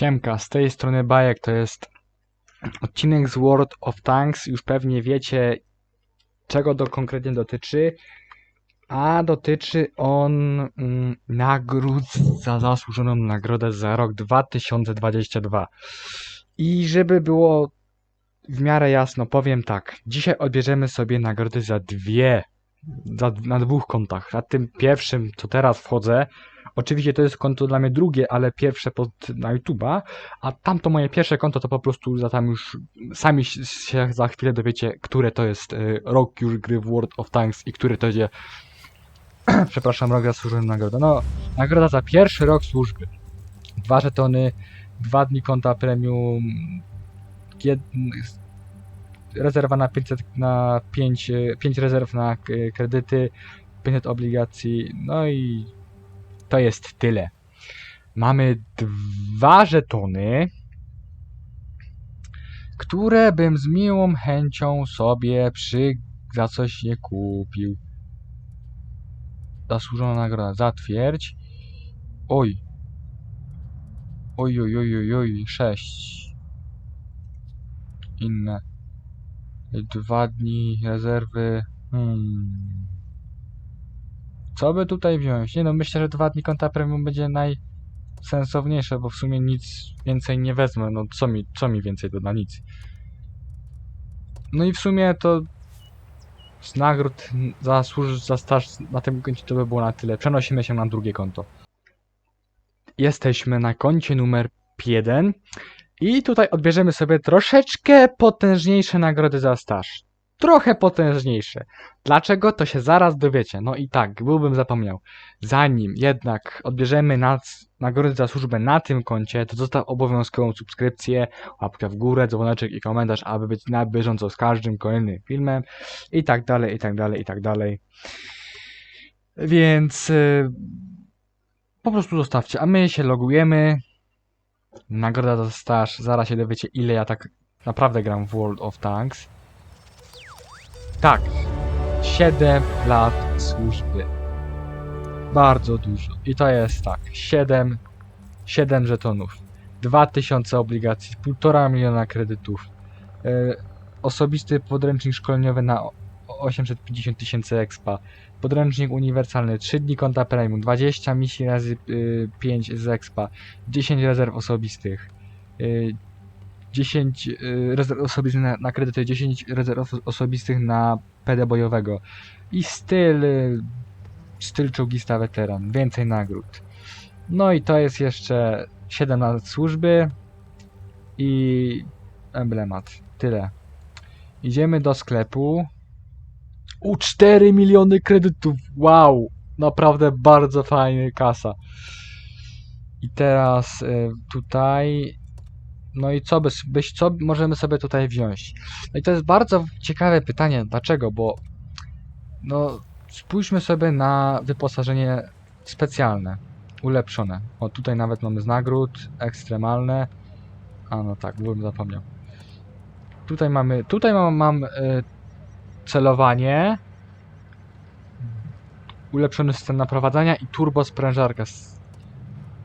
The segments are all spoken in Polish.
Siemka, z tej strony Bajek, to jest odcinek z World of Tanks. Już pewnie wiecie, czego to konkretnie dotyczy. A dotyczy on mm, nagród za zasłużoną nagrodę za rok 2022. I żeby było w miarę jasno, powiem tak. Dzisiaj odbierzemy sobie nagrody za dwie, za, na dwóch kontach. Na tym pierwszym, co teraz wchodzę, Oczywiście to jest konto dla mnie drugie, ale pierwsze pod, na YouTube'a, a tamto moje pierwsze konto to po prostu za tam już sami się za chwilę dowiecie, które to jest y, rok już gry w World of Tanks i który to będzie przepraszam, rok zasłużony nagroda. No, nagroda za pierwszy rok służby. Dwa żetony, dwa dni konta premium, jed... rezerwa na 500, na 5, 5 rezerw na k- kredyty, 500 obligacji, no i to jest tyle. Mamy dwa żetony, które bym z miłą chęcią sobie przy za coś nie kupił. Zasłużona nagroda. Zatwierdź. Oj. Oj, oj, oj, oj, oj. Inne. Dwa dni rezerwy. Hmm. Co by tutaj wziąć? Nie no, myślę, że dwa dni konta premium będzie najsensowniejsze, bo w sumie nic więcej nie wezmę. No co mi, co mi więcej doda? Nic. No i w sumie to z nagród za za staż na tym koncie to by było na tyle. Przenosimy się na drugie konto. Jesteśmy na koncie numer 1 i tutaj odbierzemy sobie troszeczkę potężniejsze nagrody za staż trochę potężniejsze. Dlaczego? To się zaraz dowiecie. No i tak, byłbym zapomniał. Zanim jednak odbierzemy nac- nagrodę za służbę na tym koncie, to zostaw obowiązkową subskrypcję, łapkę w górę, dzwoneczek i komentarz, aby być na bieżąco z każdym kolejnym filmem i tak dalej, i tak dalej, i tak dalej. Więc yy, po prostu zostawcie, a my się logujemy. Nagroda za staż, zaraz się dowiecie ile ja tak naprawdę gram w World of Tanks. Tak. 7 lat służby. Bardzo dużo. I to jest tak. 7, 7 żetonów. 2000 obligacji. 1,5 miliona kredytów. E, osobisty podręcznik szkoleniowy na o- 850 tysięcy expa. Podręcznik uniwersalny. 3 dni konta premium. 20 misji razy y, 5 z expa. 10 rezerw osobistych. Y, 10 y, rezerw osobistych na, na kredyty, 10 rezerw oso- osobistych na PD bojowego i styl, y, styl czołgista weteran, więcej nagród. No i to jest jeszcze 7 lat służby i emblemat. Tyle. Idziemy do sklepu. U 4 miliony kredytów. Wow! Naprawdę bardzo fajny kasa. I teraz y, tutaj no i co, byś, byś, co możemy sobie tutaj wziąć? No i to jest bardzo ciekawe pytanie. Dlaczego? Bo no spójrzmy sobie na wyposażenie specjalne, ulepszone. O, tutaj nawet mamy z nagród, ekstremalne. A no tak, byłem zapomniał. Tutaj mamy, tutaj mam, mam y, celowanie, ulepszony system naprowadzania i turbo sprężarka.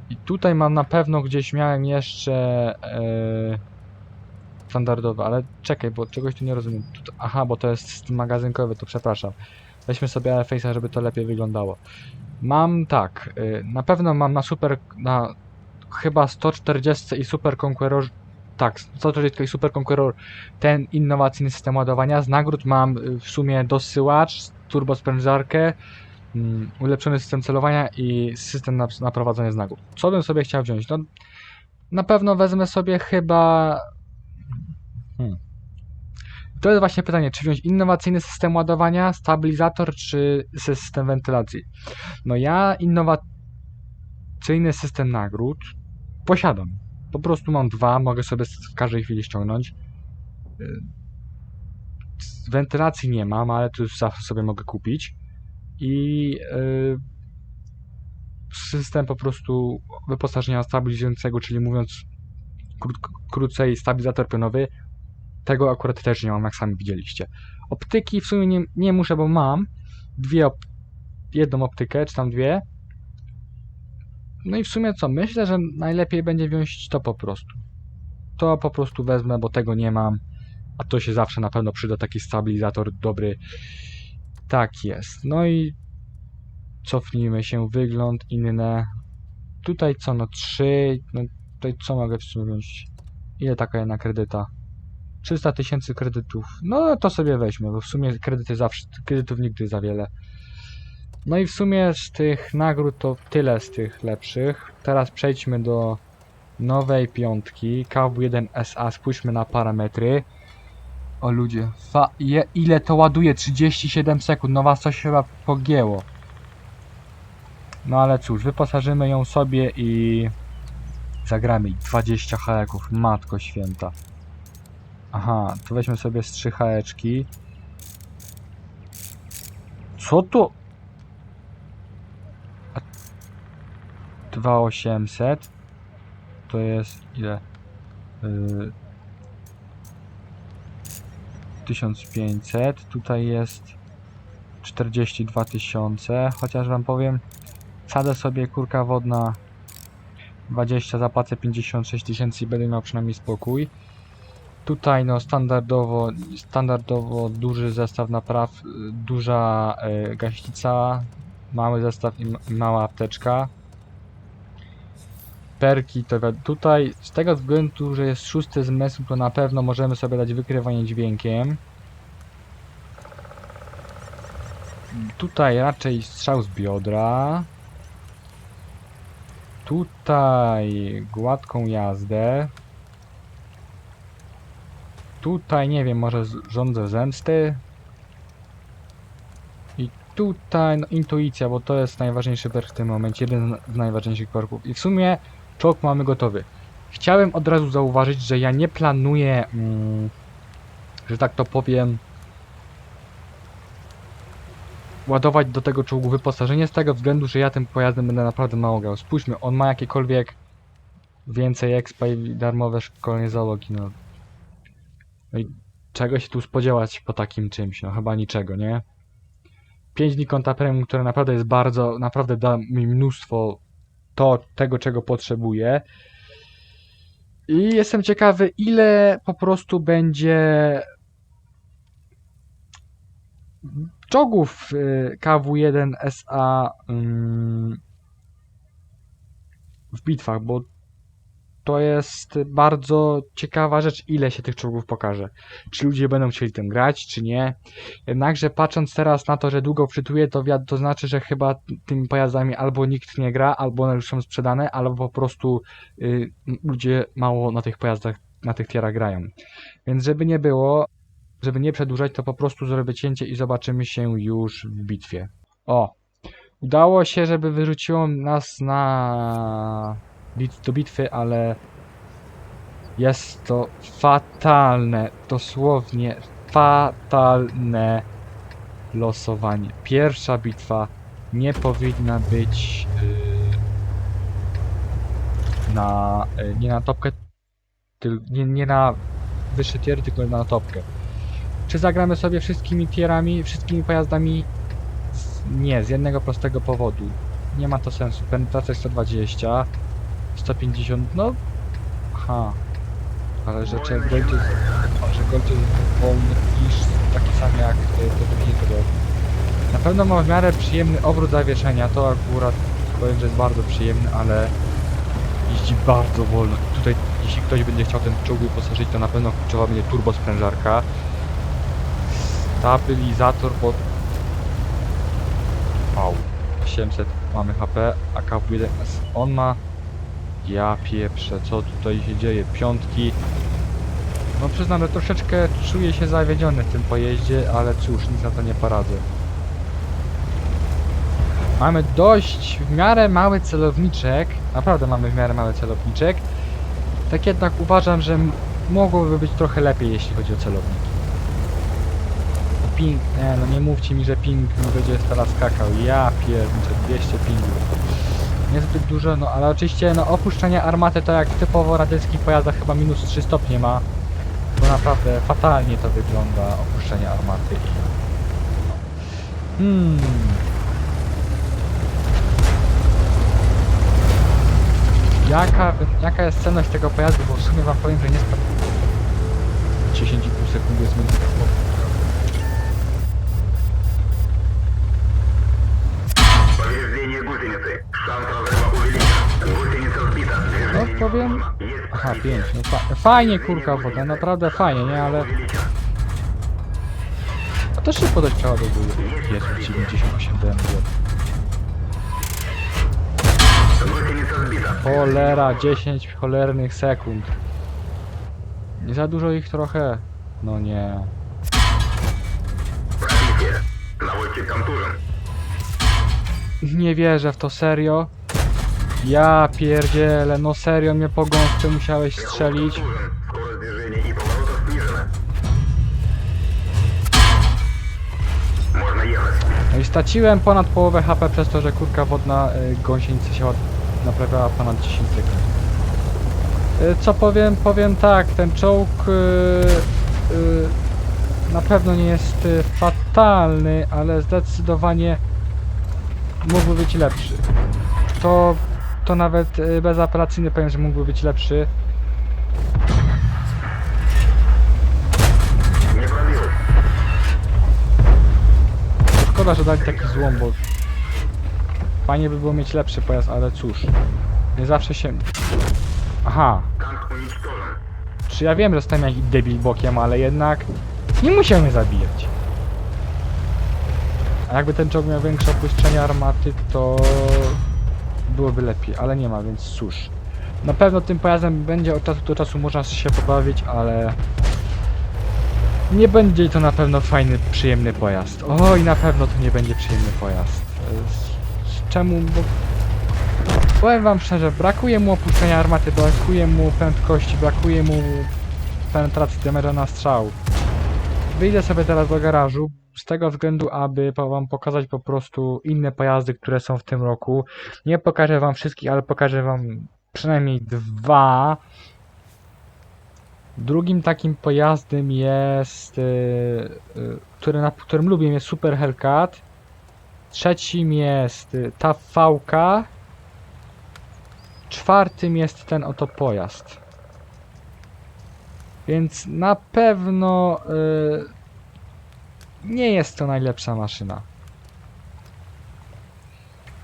I tutaj mam na pewno gdzieś miałem jeszcze e, standardowe, ale czekaj, bo czegoś tu nie rozumiem. Aha, bo to jest magazynkowy, to przepraszam. Weźmy sobie Face'a, żeby to lepiej wyglądało. Mam tak, y, na pewno mam na super, na chyba 140 i Super Conqueror, tak, 140 i Super Conqueror ten innowacyjny system ładowania. Z nagród mam y, w sumie dosyłacz, turbo sprężarkę, mm, ulepszony system celowania i system na, na prowadzenie z nagród. Co bym sobie chciał wziąć? No, na pewno wezmę sobie chyba... Hmm. To jest właśnie pytanie, czy wziąć innowacyjny system ładowania, stabilizator, czy system wentylacji. No ja innowacyjny system nagród posiadam. Po prostu mam dwa, mogę sobie w każdej chwili ściągnąć. Y, z Wentylacji nie mam, ale to już sobie mogę kupić. I y, system po prostu wyposażenia stabilizującego, czyli mówiąc krócej stabilizator pionowy, tego akurat też nie mam, jak sami widzieliście. Optyki w sumie nie, nie muszę, bo mam dwie op jedną optykę, czy tam dwie. No i w sumie co? Myślę, że najlepiej będzie wziąć to po prostu. To po prostu wezmę, bo tego nie mam. A to się zawsze na pewno przyda taki stabilizator dobry. Tak jest. No i cofnijmy się. Wygląd inne. Tutaj co? No 3. No tutaj co mogę w sumie wziąć? Ile taka jedna kredyta? 300 tysięcy kredytów. No to sobie weźmy, bo w sumie kredyty zawsze, kredytów nigdy za wiele. No i w sumie z tych nagród to tyle z tych lepszych. Teraz przejdźmy do nowej piątki. KW1 SA, spójrzmy na parametry. O ludzie, fa je, ile to ładuje? 37 sekund, no was coś chyba pogięło. No ale cóż, wyposażymy ją sobie i zagramy jej 20 hajaków, matko święta. Aha, to weźmy sobie z 3 hajeczki. Co to? A- 2800 to jest ile? Yy, 1500 tutaj jest 42 tysiące chociaż wam powiem sadę sobie kurka wodna 20 zapłacę 56 tysięcy i będę miał przynajmniej spokój. Tutaj no standardowo standardowo duży zestaw napraw duża y, gaśnica mały zestaw i mała apteczka perki to tutaj z tego względu, że jest szósty zmysł to na pewno możemy sobie dać wykrywanie dźwiękiem tutaj raczej strzał z biodra tutaj gładką jazdę Tutaj, nie wiem, może rządzę zemsty. I tutaj, no, intuicja, bo to jest najważniejszy perk w tym momencie, jeden z najważniejszych perków. I w sumie czołg mamy gotowy. Chciałem od razu zauważyć, że ja nie planuję, mm, że tak to powiem, ładować do tego czołgu wyposażenie z tego względu, że ja tym pojazdem będę naprawdę mało grał. Spójrzmy, on ma jakiekolwiek więcej expa i darmowe szkolenie załogi, no no i czego się tu spodziewać po takim czymś? No chyba niczego, nie? 5 dni konta premium, które naprawdę jest bardzo, naprawdę da mi mnóstwo to, tego czego potrzebuję. I jestem ciekawy, ile po prostu będzie czołgów y, KW1 SA ym, w bitwach, bo to jest bardzo ciekawa rzecz, ile się tych czołgów pokaże. Czy ludzie będą chcieli tym grać, czy nie. Jednakże patrząc teraz na to, że długo wczytuję, to, to znaczy, że chyba tymi pojazdami albo nikt nie gra, albo one już są sprzedane, albo po prostu y, ludzie mało na tych pojazdach, na tych tierach grają. Więc żeby nie było, żeby nie przedłużać, to po prostu zrobię cięcie i zobaczymy się już w bitwie. O! Udało się, żeby wyrzuciło nas na do bitwy, ale jest to fatalne, dosłownie fatalne losowanie. Pierwsza bitwa nie powinna być yy, na, yy, nie na topkę, nie, nie na wyższe tiery, tylko na topkę. Czy zagramy sobie wszystkimi tierami, wszystkimi pojazdami? Nie, z jednego prostego powodu. Nie ma to sensu. Penetracja 120, 150, no... Aha. Ale że czy Gold jest, że Gold jest wolny niż taki sam jak y, to drugi to Na pewno ma w miarę przyjemny obrót zawieszenia, to akurat powiem, że jest bardzo przyjemny, ale jeździ bardzo wolno. Tutaj, jeśli ktoś będzie chciał ten czołg wyposażyć, to na pewno kluczowa będzie turbo sprężarka. Stabilizator, bo... Au. 800 mamy HP, a KW1 on ma ja pieprzę, co tutaj się dzieje? Piątki. No przyznam, że troszeczkę czuję się zawiedziony w tym pojeździe, ale cóż, nic na to nie poradzę. Mamy dość w miarę mały celowniczek. Naprawdę mamy w miarę mały celowniczek. Tak jednak uważam, że mogłoby być trochę lepiej, jeśli chodzi o celowniki. Ping, nie no nie mówcie mi, że ping będzie teraz skakał. Ja pierdolę, 200 pingów niezbyt dużo, no ale oczywiście no opuszczenie armaty to jak typowo radziecki pojazdach chyba minus 3 stopnie ma. Bo naprawdę fatalnie to wygląda opuszczenie armaty. Hmm. jaka, jaka jest cenność tego pojazdu, bo w sumie wam powiem, że nie sprawdziłem. 10,5 sekundy jest między powiem... Aha, 5. No fa fajnie, kurka, woda. Naprawdę fajnie, nie? Ale... A też szybko dość przeładowuje. Jezu, 98 BMW. Cholera, 10 cholernych sekund. Nie za dużo ich trochę. No nie. Nie wierzę w to serio. Ja pierdzielę, no serio mnie po gąsce musiałeś strzelić. No i straciłem ponad połowę HP przez to, że kurka wodna y, gąsienica się naprawiała ponad 10 sekund. Y, co powiem, powiem tak, ten czołg y, y, na pewno nie jest y, fatalny, ale zdecydowanie mógłby być lepszy. To to nawet y, bezapelacyjny powiem, że mógłby być lepszy. Szkoda, że dali taki złom, bo fajnie by było mieć lepszy pojazd, ale cóż. Nie zawsze się... Aha. Czy ja wiem, że stałem jakiś debil bokiem, ale jednak nie musiał mnie zabijać. A jakby ten czołg miał większe opuszczenie armaty, to byłoby lepiej, ale nie ma, więc cóż. Na pewno tym pojazdem będzie od czasu do czasu można się pobawić, ale nie będzie to na pewno fajny, przyjemny pojazd. Oj, na pewno to nie będzie przyjemny pojazd. Z, z czemu? Bo powiem wam szczerze, brakuje mu opuszczenia armaty, brakuje mu prędkości, brakuje mu penetracji damage'a na strzał. Wyjdę sobie teraz do garażu z tego względu, aby wam pokazać po prostu inne pojazdy, które są w tym roku. Nie pokażę wam wszystkich, ale pokażę wam przynajmniej dwa. Drugim takim pojazdem jest, yy, yy, który na którym lubię, jest Super Hellcat. Trzecim jest yy, ta VK. Czwartym jest ten oto pojazd. Więc na pewno nie jest to najlepsza maszyna.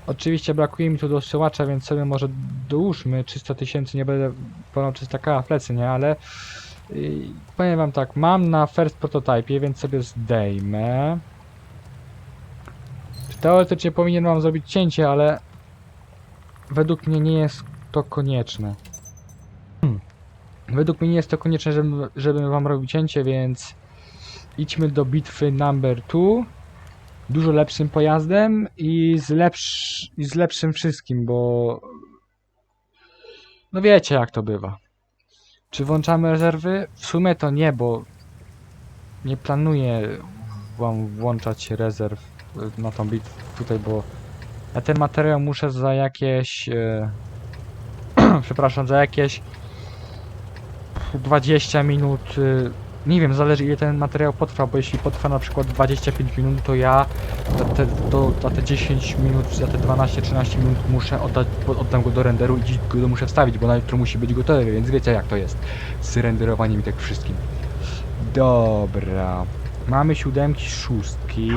Oczywiście brakuje mi tu dosyłacza, więc sobie może dołóżmy 300 tysięcy, nie będę ponad 300 k w plecy, nie? Ale yy, powiem wam tak, mam na first prototypie, więc sobie zdejmę. Teoretycznie powinien wam zrobić cięcie, ale według mnie nie jest to konieczne. Hmm. Według mnie nie jest to konieczne, żeby, żeby wam robić cięcie, więc idźmy do bitwy number 2. Dużo lepszym pojazdem i z, lepsz, i z lepszym wszystkim, bo no wiecie jak to bywa. Czy włączamy rezerwy? W sumie to nie, bo nie planuję wam włączać rezerw na tą bitwę tutaj, bo ja ten materiał muszę za jakieś e, przepraszam, za jakieś 20 minut y, nie wiem, zależy ile ten materiał potrwa, bo jeśli potrwa na przykład 25 minut, to ja za te, do, za te 10 minut, za te 12-13 minut muszę oddać, oddam go do renderu i dziś go muszę wstawić, bo na jutro musi być gotowy, więc wiecie jak to jest z renderowaniem i tak wszystkim. Dobra. Mamy siódemki, szóstki.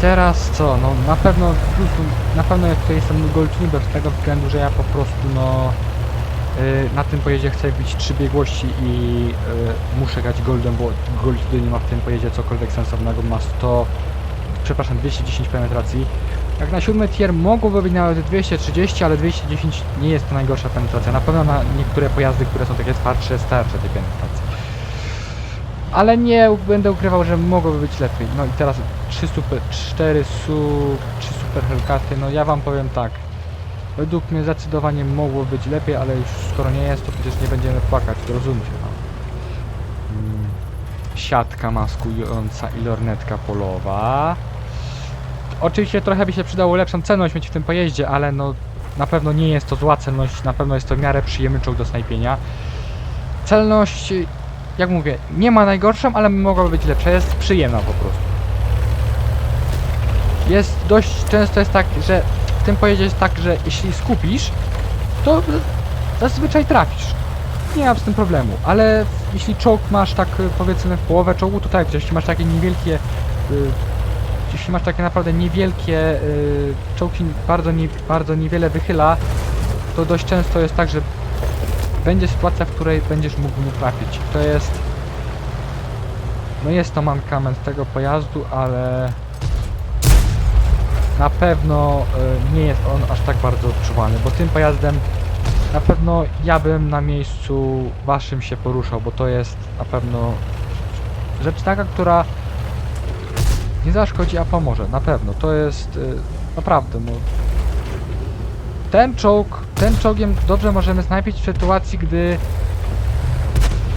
Teraz co? No na pewno na pewno ja tutaj jestem goldtuber z tego względu, że ja po prostu no na tym pojeździe chcę bić trzy biegłości i y, muszę grać goldem, bo gold nie ma w tym pojeździe cokolwiek sensownego, ma 100 przepraszam 210 penetracji. Jak na siódmy tier mogłoby być nawet 230, ale 210 nie jest to najgorsza penetracja. Na pewno na niektóre pojazdy, które są takie twardsze, starsze tej penetracji. Ale nie będę ukrywał, że mogłoby być lepiej. No i teraz 3 super, 4 su, 3 super Hellcaty, no ja wam powiem tak. Według mnie zdecydowanie mogło być lepiej, ale już skoro nie jest, to przecież nie będziemy płakać, rozumcie no. Mm, Siatka maskująca i lornetka polowa. Oczywiście trochę by się przydało lepszą cenność mieć w tym pojeździe, ale no na pewno nie jest to zła celność, na pewno jest to w miarę przyjemny czołg do snajpienia. Celność, jak mówię, nie ma najgorszą, ale mogłaby być lepsza, jest przyjemna po prostu. Jest dość często jest tak, że tym jest tak, że jeśli skupisz, to zazwyczaj trafisz. Nie mam z tym problemu, ale jeśli czołg masz tak y, powiedzmy w połowę czołgu, to tak, jeśli masz takie niewielkie y, jeśli masz takie naprawdę niewielkie y, czołg się bardzo, nie, bardzo niewiele wychyla, to dość często jest tak, że będzie sytuacja, w której będziesz mógł mu trafić. To jest no jest to mankament tego pojazdu, ale na pewno y, nie jest on aż tak bardzo odczuwalny, bo tym pojazdem na pewno ja bym na miejscu waszym się poruszał, bo to jest na pewno rzecz taka, która nie zaszkodzi, a pomoże, na pewno. To jest y, naprawdę, no. Ten czołg, ten czołgiem dobrze możemy snajpić w sytuacji, gdy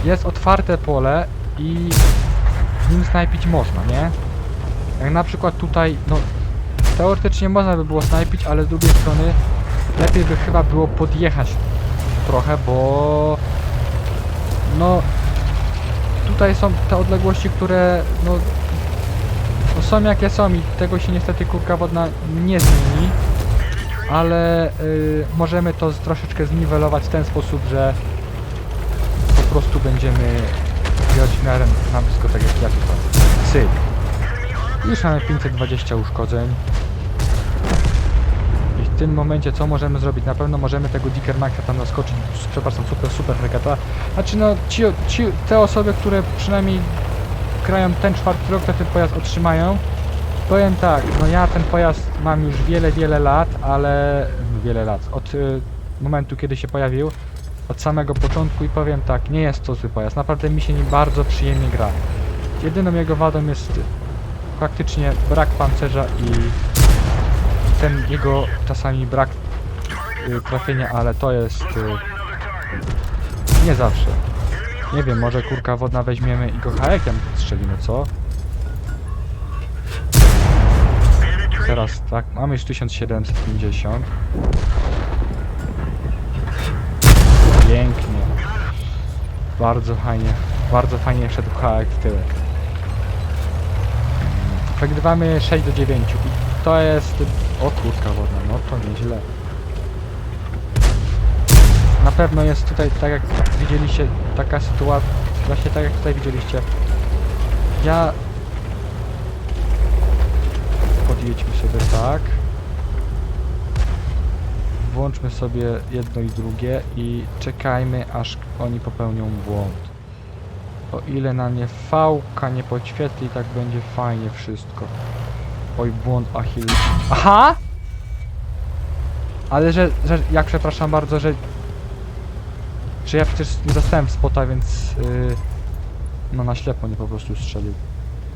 jest otwarte pole i nim snajpić można, nie? Jak na przykład tutaj, no teoretycznie można by było snajpić, ale z drugiej strony lepiej by chyba było podjechać trochę, bo no tutaj są te odległości, które no, no są jakie są i tego się niestety kurka wodna nie zmieni, ale y, możemy to troszeczkę zniwelować w ten sposób, że po prostu będziemy jechać w miarę na blisko tak jak ja tutaj. Cyk. Już mamy 520 uszkodzeń. W tym momencie co możemy zrobić? Na pewno możemy tego Dickermaxa tam naskoczyć, przepraszam, super, super fregata. Znaczy no, ci, ci, te osoby, które przynajmniej grają ten czwarty rok, to ten pojazd otrzymają. Powiem tak, no ja ten pojazd mam już wiele, wiele lat, ale... wiele lat, od y, momentu kiedy się pojawił, od samego początku i powiem tak, nie jest to zły pojazd, naprawdę mi się nim bardzo przyjemnie gra. Jedyną jego wadą jest faktycznie brak pancerza i ten jego czasami brak y, trafienia, ale to jest y, nie zawsze. Nie wiem, może kurka wodna weźmiemy i go haekiem strzelimy, co? Teraz tak, mamy już 1750. Pięknie. Bardzo fajnie, bardzo fajnie wszedł haek w tyłek. Przegrywamy 6 do 9 i to jest... O kurka wodna, no to nieźle. Na pewno jest tutaj, tak jak widzieliście, taka sytuacja, właśnie tak jak tutaj widzieliście. Ja... Podjedźmy sobie tak. Włączmy sobie jedno i drugie i czekajmy aż oni popełnią błąd. O ile na mnie fałka nie podświetli, tak będzie fajnie wszystko. Oj, błąd Achilles. Aha! Ale że, że, ja przepraszam bardzo, że że ja przecież nie dostałem spota, więc yy, no na ślepo nie po prostu strzelił.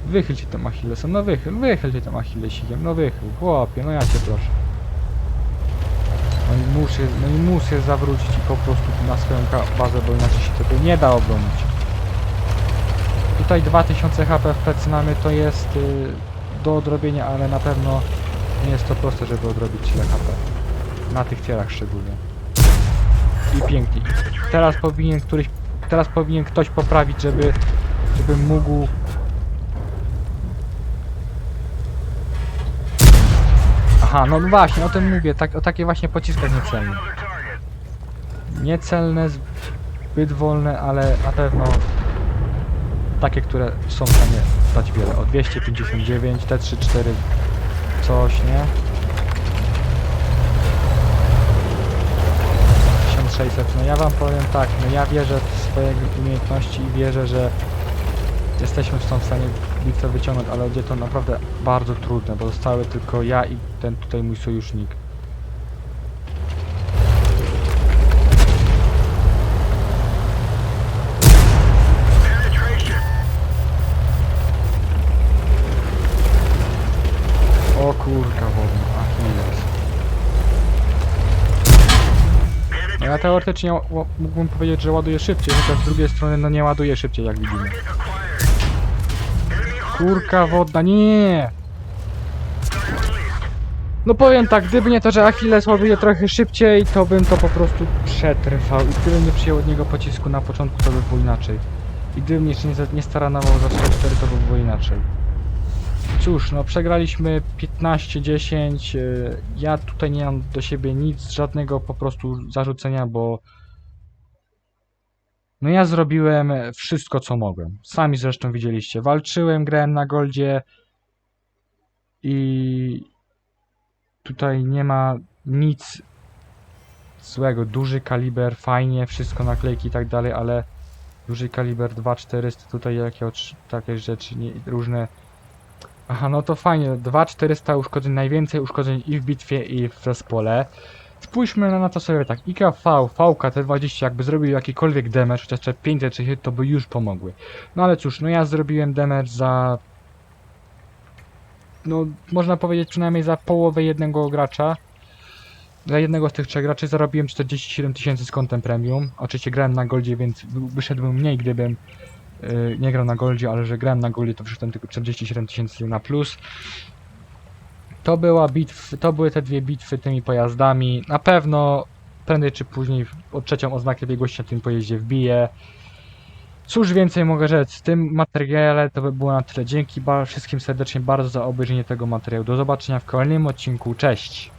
Wychyl się tym Achillesem, no wychyl, wychyl się tym Achillesikiem, no wychyl, chłopie, no ja cię proszę. No i muszę, no i muszę zawrócić i po prostu na swoją bazę, bo inaczej się tego nie da obronić. Tutaj 2000 HP w plecy mamy, to jest yy, do odrobienia, ale na pewno nie jest to proste, żeby odrobić tyle HP. Na tych tierach szczególnie. I pięknie. Teraz powinien któryś, teraz powinien ktoś poprawić, żeby, żeby mógł Aha, no właśnie, o tym mówię, tak, o takie właśnie pociskach niecelne. Niecelne, zbyt wolne, ale na pewno takie, które są w stanie dać wiele. O 259, te 3, 4, coś, nie? 1600, no ja wam powiem tak, no ja wierzę w swoje umiejętności i wierzę, że jesteśmy w stanie bitwę wyciągnąć, ale będzie to naprawdę bardzo trudne, bo zostały tylko ja i ten tutaj mój sojusznik. Teoretycznie mógłbym powiedzieć, że ładuję szybciej, chociaż z drugiej strony no nie ładuję szybciej jak widzimy. Kurka wodna, nie! No powiem tak, gdyby nie to, że Achilles ładuje trochę szybciej, to bym to po prostu przetrwał i gdybym nie przyjął od niego pocisku na początku, to by było inaczej. I gdybym jeszcze nie, za- nie staranował za 4 to by było inaczej. Cóż, no przegraliśmy 15-10. y, Ja tutaj nie mam do siebie nic, żadnego po prostu zarzucenia, bo no ja zrobiłem wszystko, co mogłem. Sami zresztą widzieliście. Walczyłem, grałem na goldzie i tutaj nie ma nic złego. Duży kaliber, fajnie, wszystko naklejki i tak dalej, ale duży kaliber 2400, tutaj jakie takie rzeczy nie, różne. Aha, no to fajnie, 2400 uszkodzeń, najwięcej uszkodzeń i w bitwie i w zespole. Spójrzmy na to sobie tak, IKV, VK, T20 jakby zrobił jakikolwiek damage, chociaż te 500 czy hit, to by już pomogły. No ale cóż, no ja zrobiłem damage za... No, można powiedzieć przynajmniej za połowę jednego gracza. Dla jednego z tych trzech graczy zarobiłem 47 tysięcy z kontem premium. Oczywiście grałem na goldzie, więc wy- wyszedłbym mniej, gdybym yy, nie grał na goldzie, ale że grałem na goldzie, to wyszedłem tylko 47 tysięcy na plus. To była bitw, to były te dwie bitwy tymi pojazdami. Na pewno prędzej czy później o trzecią oznakę biegłości na tym pojeździe wbiję. Cóż więcej mogę rzec, w tym materiale to by było na tyle. Dzięki wszystkim serdecznie bardzo za obejrzenie tego materiału. Do zobaczenia w kolejnym odcinku. Cześć!